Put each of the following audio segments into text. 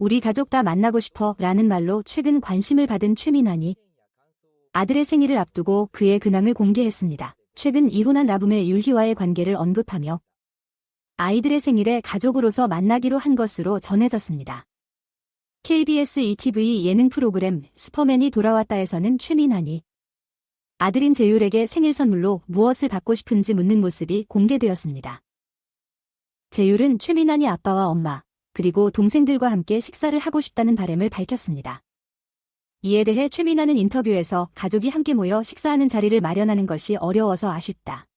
우리 가족 다 만나고 싶어 라는 말로 최근 관심을 받은 최민환이 아들의 생일을 앞두고 그의 근황을 공개했습니다. 최근 이혼한 라붐의 율희와의 관계를 언급하며 아이들의 생일에 가족으로서 만나기로 한 것으로 전해졌습니다. KBS ETV 예능 프로그램 슈퍼맨이 돌아왔다에서는 최민환이 아들인 재율에게 생일 선물로 무엇을 받고 싶은지 묻는 모습이 공개되었습니다. 재율은 최민환이 아빠와 엄마, 그리고 동생들과 함께 식사를 하고 싶다는 바람을 밝혔습니다. 이에 대해 최민환은 인터뷰에서 가족이 함께 모여 식사하는 자리를 마련하는 것이 어려워서 아쉽다.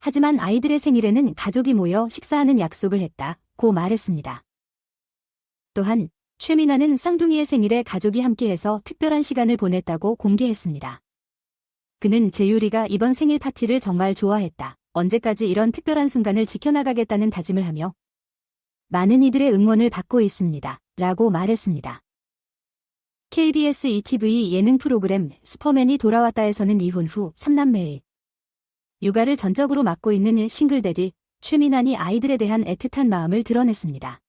하지만 아이들의 생일에는 가족이 모여 식사하는 약속을 했다 고 말했습니다. 또한 최민환은 쌍둥이의 생일에 가족이 함께해서 특별한 시간을 보냈다고 공개했습니다. 그는 재율이가 이번 생일 파티를 정말 좋아했다. 언제까지 이런 특별한 순간을 지켜나가겠다는 다짐을 하며 많은 이들의 응원을 받고 있습니다. 라고 말했습니다. KBS ETV 예능 프로그램 슈퍼맨이 돌아왔다에서는 이혼 후 3남매의 육아를 전적으로 맡고 있는 싱글데디 최민환이 아이들에 대한 애틋한 마음을 드러냈습니다.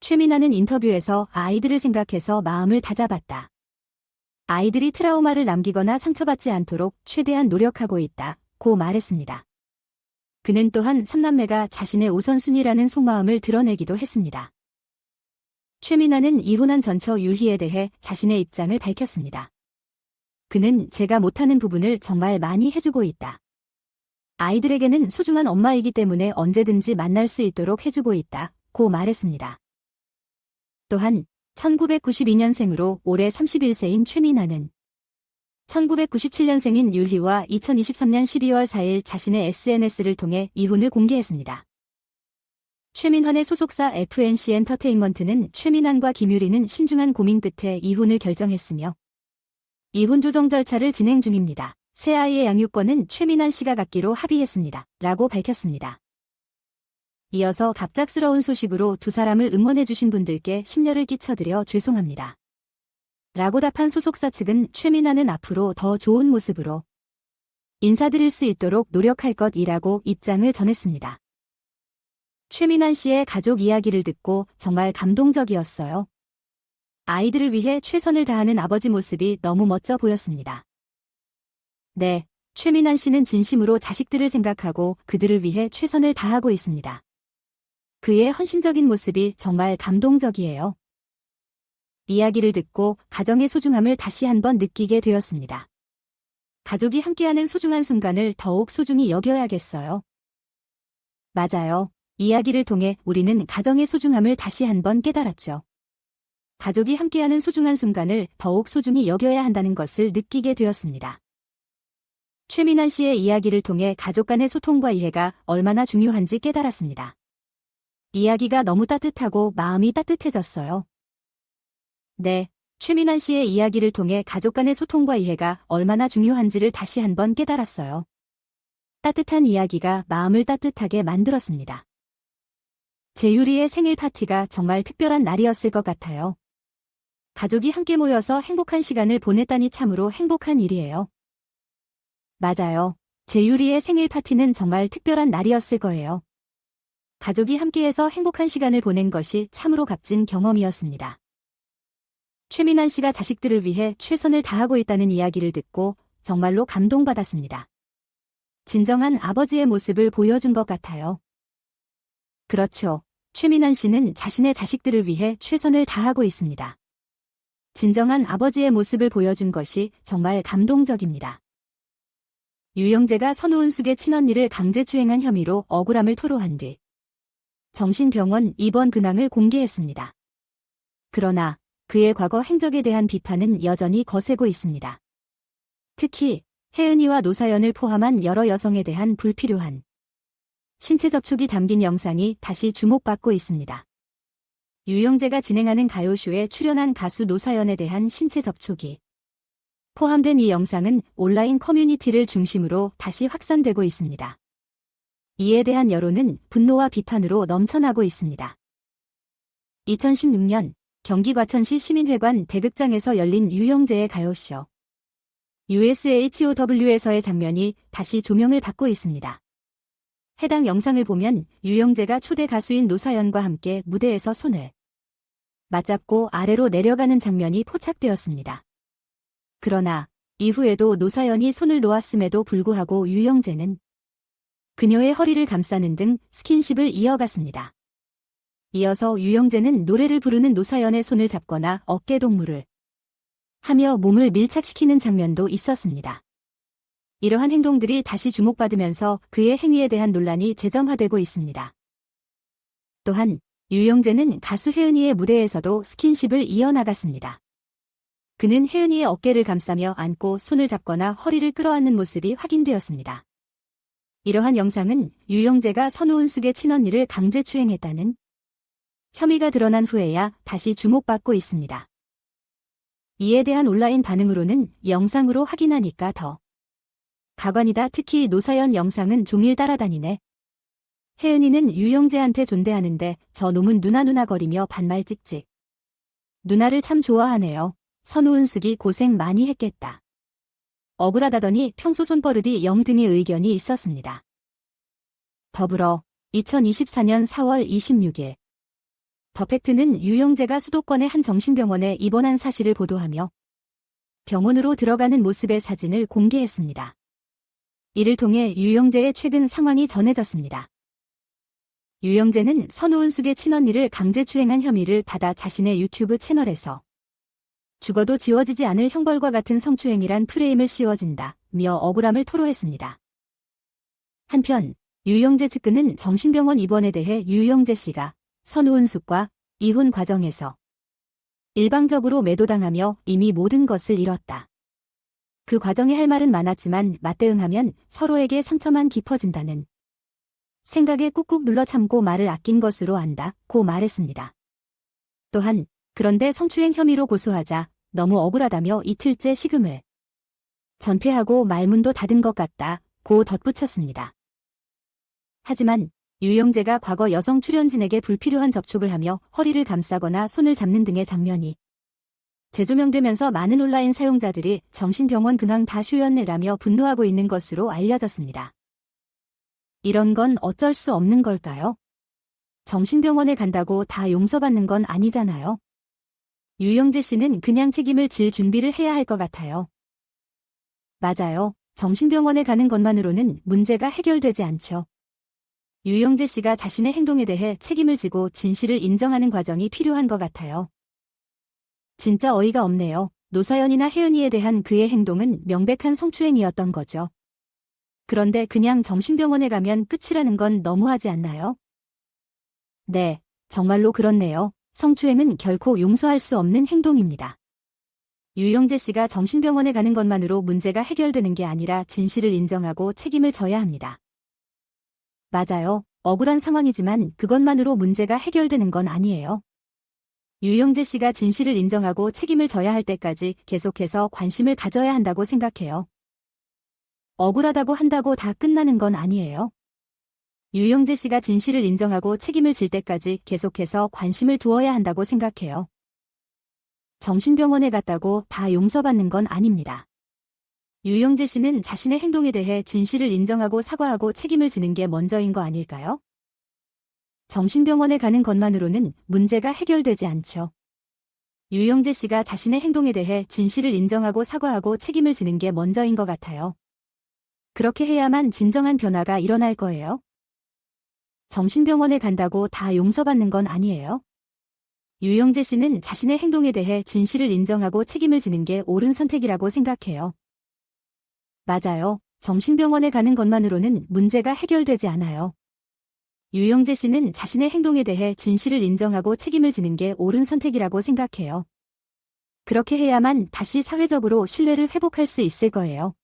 최민환은 인터뷰에서 아이들을 생각해서 마음을 다잡았다. 아이들이 트라우마를 남기거나 상처받지 않도록 최대한 노력하고 있다. 고 말했습니다. 그는 또한 삼남매가 자신의 우선순위라는 속마음을 드러내기도 했습니다. 최민아는 이혼한 전처 유희에 대해 자신의 입장을 밝혔습니다. 그는 제가 못하는 부분을 정말 많이 해주고 있다. 아이들에게는 소중한 엄마이기 때문에 언제든지 만날 수 있도록 해주고 있다. 고 말했습니다. 또한 1992년생으로 올해 31세인 최민아는 1997년생인 율희와 2023년 12월 4일 자신의 SNS를 통해 이혼을 공개했습니다. 최민환의 소속사 FNC 엔터테인먼트는 최민환과 김유리는 신중한 고민 끝에 이혼을 결정했으며 이혼 조정 절차를 진행 중입니다. 새 아이의 양육권은 최민환 씨가 갖기로 합의했습니다. 라고 밝혔습니다. 이어서 갑작스러운 소식으로 두 사람을 응원해주신 분들께 심려를 끼쳐드려 죄송합니다. 라고 답한 소속사 측은 최민아는 앞으로 더 좋은 모습으로 인사드릴 수 있도록 노력할 것이라고 입장을 전했습니다. 최민환 씨의 가족 이야기를 듣고 정말 감동적이었어요. 아이들을 위해 최선을 다하는 아버지 모습이 너무 멋져 보였습니다. 네, 최민환 씨는 진심으로 자식들을 생각하고 그들을 위해 최선을 다하고 있습니다. 그의 헌신적인 모습이 정말 감동적이에요. 이야기를 듣고 가정의 소중함을 다시 한번 느끼게 되었습니다. 가족이 함께하는 소중한 순간을 더욱 소중히 여겨야겠어요. 맞아요. 이야기를 통해 우리는 가정의 소중함을 다시 한번 깨달았죠. 가족이 함께하는 소중한 순간을 더욱 소중히 여겨야 한다는 것을 느끼게 되었습니다. 최민환 씨의 이야기를 통해 가족 간의 소통과 이해가 얼마나 중요한지 깨달았습니다. 이야기가 너무 따뜻하고 마음이 따뜻해졌어요. 네, 최민환 씨의 이야기를 통해 가족 간의 소통과 이해가 얼마나 중요한지를 다시 한번 깨달았어요. 따뜻한 이야기가 마음을 따뜻하게 만들었습니다. 재유리의 생일 파티가 정말 특별한 날이었을 것 같아요. 가족이 함께 모여서 행복한 시간을 보냈다니 참으로 행복한 일이에요. 맞아요. 재유리의 생일 파티는 정말 특별한 날이었을 거예요. 가족이 함께해서 행복한 시간을 보낸 것이 참으로 값진 경험이었습니다. 최민환 씨가 자식들을 위해 최선을 다하고 있다는 이야기를 듣고 정말로 감동받았습니다. 진정한 아버지의 모습을 보여준 것 같아요. 그렇죠. 최민환 씨는 자신의 자식들을 위해 최선을 다하고 있습니다. 진정한 아버지의 모습을 보여준 것이 정말 감동적입니다. 유영재가 선우은숙의 친언니를 강제추행한 혐의로 억울함을 토로한 뒤 정신병원 입원 근황을 공개했습니다. 그러나 그의 과거 행적에 대한 비판은 여전히 거세고 있습니다. 특히 혜은이와 노사연을 포함한 여러 여성에 대한 불필요한 신체 접촉이 담긴 영상이 다시 주목받고 있습니다. 유영재가 진행하는 가요쇼에 출연한 가수 노사연에 대한 신체 접촉이 포함된 이 영상은 온라인 커뮤니티를 중심으로 다시 확산되고 있습니다. 이에 대한 여론은 분노와 비판으로 넘쳐나고 있습니다. 2016년 경기 과천시 시민회관 대극장에서 열린 유영재의 가요쇼. USHOW에서의 장면이 다시 조명을 받고 있습니다. 해당 영상을 보면 유영재가 초대 가수인 노사연과 함께 무대에서 손을 맞잡고 아래로 내려가는 장면이 포착되었습니다. 그러나 이후에도 노사연이 손을 놓았음에도 불구하고 유영재는 그녀의 허리를 감싸는 등 스킨십을 이어갔습니다. 이어서 유영재는 노래를 부르는 노사연의 손을 잡거나 어깨 동무를 하며 몸을 밀착시키는 장면도 있었습니다. 이러한 행동들이 다시 주목받으면서 그의 행위에 대한 논란이 재점화되고 있습니다. 또한 유영재는 가수 혜은이의 무대에서도 스킨십을 이어나갔습니다. 그는 혜은이의 어깨를 감싸며 안고 손을 잡거나 허리를 끌어안는 모습이 확인되었습니다. 이러한 영상은 유영재가 선우은 숙의 친언니를 강제 추행했다는 혐의가 드러난 후에야 다시 주목받고 있습니다. 이에 대한 온라인 반응으로는 영상으로 확인하니까 더 가관이다 특히 노사연 영상은 종일 따라다니네. 혜은이는 유영재한테 존대하는데 저 놈은 누나 누나 거리며 반말 찍찍. 누나를 참 좋아하네요. 선우은숙이 고생 많이 했겠다. 억울하다더니 평소 손버릇이 영 등의 의견이 있었습니다. 더불어 2024년 4월 26일 더 팩트는 유영재가 수도권의 한 정신병원에 입원한 사실을 보도하며 병원으로 들어가는 모습의 사진을 공개했습니다. 이를 통해 유영재의 최근 상황이 전해졌습니다. 유영재는 선우은숙의 친언니를 강제추행한 혐의를 받아 자신의 유튜브 채널에서 죽어도 지워지지 않을 형벌과 같은 성추행이란 프레임을 씌워진다, 며 억울함을 토로했습니다. 한편, 유영재 측근은 정신병원 입원에 대해 유영재 씨가 선우은숙과 이혼 과정에서 일방적으로 매도당하며 이미 모든 것을 잃었다. 그 과정에 할 말은 많았지만 맞대응하면 서로에게 상처만 깊어진다는 생각에 꾹꾹 눌러 참고 말을 아낀 것으로 안다, 고 말했습니다. 또한, 그런데 성추행 혐의로 고소하자 너무 억울하다며 이틀째 식음을 전폐하고 말문도 닫은 것 같다, 고 덧붙였습니다. 하지만 유영재가 과거 여성 출연진에게 불필요한 접촉을 하며 허리를 감싸거나 손을 잡는 등의 장면이 재조명되면서 많은 온라인 사용자들이 정신병원 근황 다 쇼였네라며 분노하고 있는 것으로 알려졌습니다. 이런 건 어쩔 수 없는 걸까요? 정신병원에 간다고 다 용서받는 건 아니잖아요. 유영재 씨는 그냥 책임을 질 준비를 해야 할 것 같아요. 맞아요. 정신병원에 가는 것만으로는 문제가 해결되지 않죠. 유영재 씨가 자신의 행동에 대해 책임을 지고 진실을 인정하는 과정이 필요한 것 같아요. 진짜 어이가 없네요. 노사연이나 혜은이에 대한 그의 행동은 명백한 성추행이었던 거죠. 그런데 그냥 정신병원에 가면 끝이라는 건 너무하지 않나요? 네, 정말로 그렇네요. 성추행은 결코 용서할 수 없는 행동입니다. 유영재 씨가 정신병원에 가는 것만으로 문제가 해결되는 게 아니라 진실을 인정하고 책임을 져야 합니다. 맞아요. 억울한 상황이지만 그것만으로 문제가 해결되는 건 아니에요. 유영재 씨가 진실을 인정하고 책임을 져야 할 때까지 계속해서 관심을 가져야 한다고 생각해요. 억울하다고 한다고 다 끝나는 건 아니에요. 유영재 씨가 진실을 인정하고 책임을 질 때까지 계속해서 관심을 두어야 한다고 생각해요. 정신병원에 갔다고 다 용서받는 건 아닙니다. 유영재 씨는 자신의 행동에 대해 진실을 인정하고 사과하고 책임을 지는 게 먼저인 거 아닐까요? 정신병원에 가는 것만으로는 문제가 해결되지 않죠. 유영재 씨가 자신의 행동에 대해 진실을 인정하고 사과하고 책임을 지는 게 먼저인 것 같아요. 그렇게 해야만 진정한 변화가 일어날 거예요. 정신병원에 간다고 다 용서받는 건 아니에요. 유영재 씨는 자신의 행동에 대해 진실을 인정하고 책임을 지는 게 옳은 선택이라고 생각해요. 맞아요. 정신병원에 가는 것만으로는 문제가 해결되지 않아요. 유영재 씨는 자신의 행동에 대해 진실을 인정하고 책임을 지는 게 옳은 선택이라고 생각해요. 그렇게 해야만 다시 사회적으로 신뢰를 회복할 수 있을 거예요.